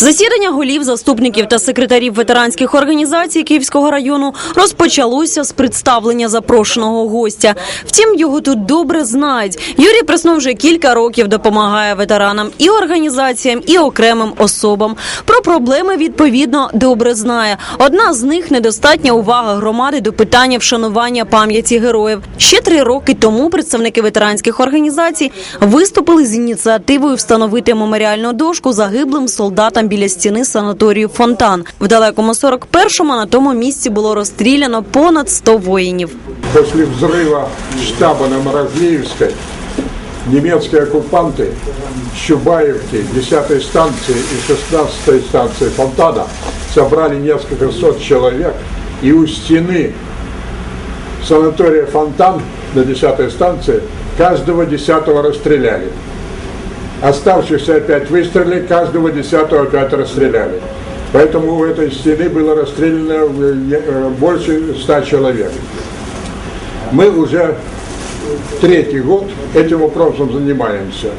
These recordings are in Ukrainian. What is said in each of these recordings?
Засідання голів, заступників та секретарів ветеранських організацій Київського району розпочалося з представлення запрошеного гостя. Втім, його тут добре знають. Юрій Преснов вже кілька років допомагає ветеранам і організаціям, і окремим особам. Про проблеми відповідно добре знає. Одна з них недостатня увага громади до питання вшанування пам'яті героїв. Ще три роки тому представники ветеранських організацій виступили з ініціативою встановити меморіальну дошку загиблим солдатам біля стіни санаторію Фонтан. В далекому 41-му на тому місці було розстріляно понад 100 воїнів. После взрыва штаба на Морозлеевской немецкие оккупанты с Чубаевки, 10 станции и 16 станции Фонтана собрали несколько сот человек и у стены санатория Фонтан на 10 станции каждого десятого расстреляли. Оставшихся опять выстрелили, каждого десятого опять расстреляли. Поэтому у этой стены было расстреляно э, э, больше ста человек. Мы уже третий год этим вопросом занимаемся,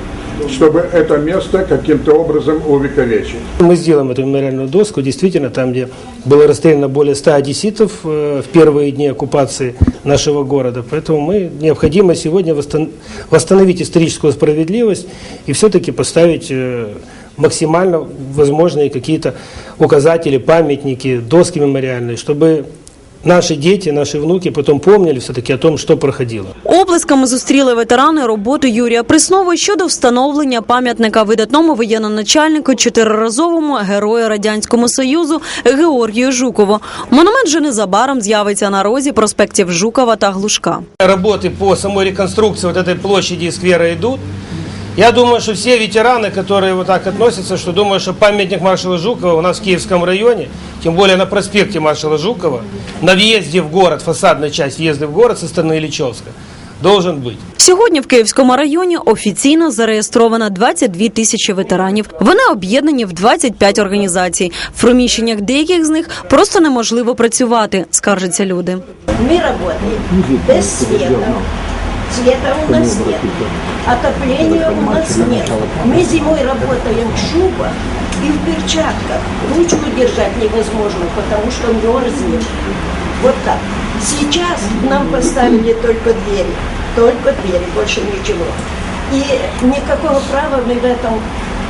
Чтобы это место каким-то образом увековечить. Мы сделаем эту мемориальную доску, действительно, там, где было расстреляно более 100 одесситов э, в первые дни оккупации нашего города. Поэтому мы необходимо сегодня восстан- восстановить историческую справедливость и все-таки поставить э, максимально возможные какие-то указатели, памятники, доски мемориальные, чтобы наши дети, наши внуки потом помнили все-таки о том, что проходило. Оплесками зустріли ветерани роботи Юрія Преснової щодо встановлення пам'ятника видатному воєнноначальнику, чотириразовому герою радянському союзу Георгію Жукову. Монумент же незабаром з'явиться на розі проспектів Жукова та Глушка. Работы по самой реконструкции вот этой площади и сквера идут. Я думаю, что все ветераны, которые вот так относятся, что думают, что памятник маршала Жукова у нас в Киевском районе, тем более на проспекте маршала Жукова, на въезде в город, фасадной части въезда в город со стороны Ильичевска, должен быть. Сьогодні в Київському районі офіційно зареєстровано 22 тисячі ветеранів. Вони об'єднані в 25 організацій. В приміщеннях деяких з них просто неможливо працювати, скаржаться люди. Мы работаем без света. Света у нас нет. Отопления у нас нет. Мы зимой работаем в шубах и в перчатках. Ручку держать невозможно, потому что мерзнет. Вот так. Сейчас нам поставили только двери. Только двери, больше ничего. И никакого права мы в этом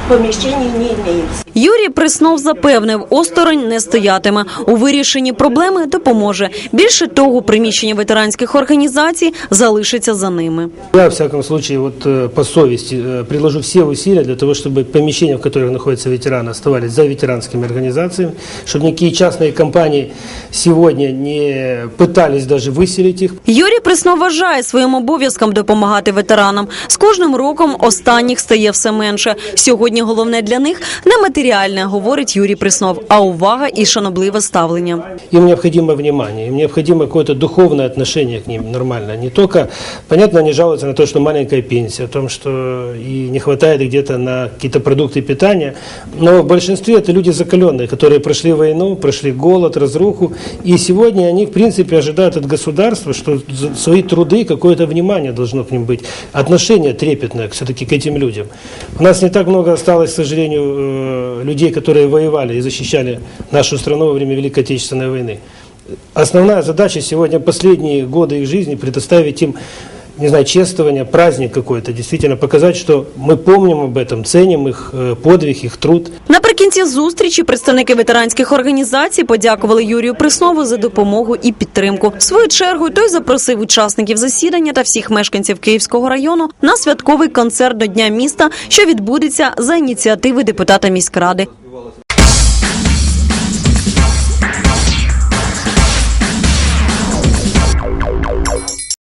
помещении не имеем. Юрій Преснов запевнив, осторонь не стоятиме. У вирішенні проблеми допоможе. Більше того, приміщення ветеранських організацій залишиться за ними. Я, во всяком случае, вот э, по совести э, приложу все усилия для того, чтобы помещения, в которых находятся ветераны, оставались за ветеранскими организациями, чтобы никакие частные компании сегодня не пытались даже выселить их. Юрій Преснов вважає своїм обов'язком допомагати ветеранам. З кожним роком останніх стає все менше. Сьогодні головне для них не матеріальне, говорить Юрій Преснов, а увага і шанобливе ставлення. Им необходимо внимание, им необходимо какое-то духовное отношение к ним нормально. Не только, понятно, они жалуются на то, что маленькая пенсия, о том, что и не хватает где-то на какие-то продукты питания, но в большинстве это люди закаленные, которые прошли войну, прошли голод, разруху, и сегодня они, в принципе, ожидают от государства, что за свои труды какое-то внимание должно к ним быть, отношение трепетное все-таки к этим людям. У нас не так много осталось, к сожалению, э, людей, которые воевали и защищали нашу страну во время Великой Отечественной войны. Основная задача сегодня, последние годы их жизни, предоставить им, не знаю, чествование, праздник какой-то, действительно показать, что мы помним об этом, ценим их э, подвиг, их труд. Наприкінці зустрічі представники ветеранських організацій подякували Юрію Преснову за допомогу і підтримку. В свою чергу той запросив учасників засідання та всіх мешканців Київського району на святковий концерт до Дня міста, що відбудеться за ініціативи депутата міськради.